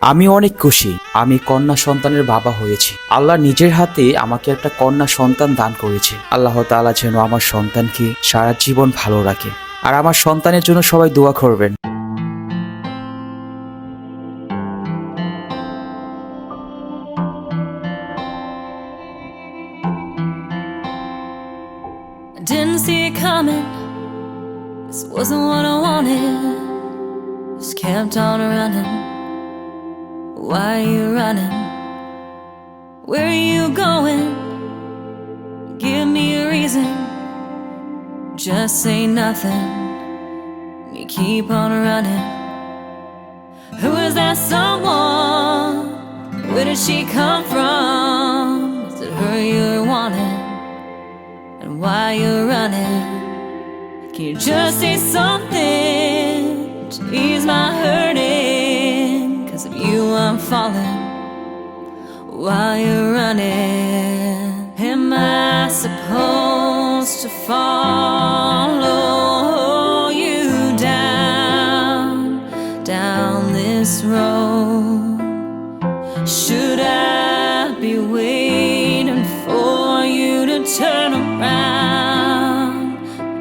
আমি অনেক খুশি আমি কন্যা সন্তানের বাবা হয়েছি আল্লাহ নিজের হাতে আমাকে একটা কন্যা সন্তান দান করেছে আল্লাহ তাআলা যেন আমার সন্তানকে সারা জীবন ভালো রাখে আর আমার সন্তানের জন্য সবাই দোয়া করবেন. This wasn't what I wanted. Just kept on running. Why you running? Where are you going? Give me a reason. Just say nothing. You keep on running. Who is that someone? Where did she come from? Is it her you're wanting? and why you're running. Can you just say something to ease my hurting? Falling while you're running. Am I supposed to follow you down, down this road? Should I be waiting for you to turn around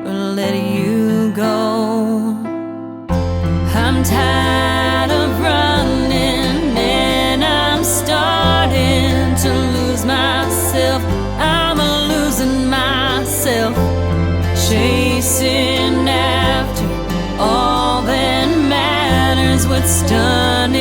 or let you go? I'm tired chasing after all that matters. What's done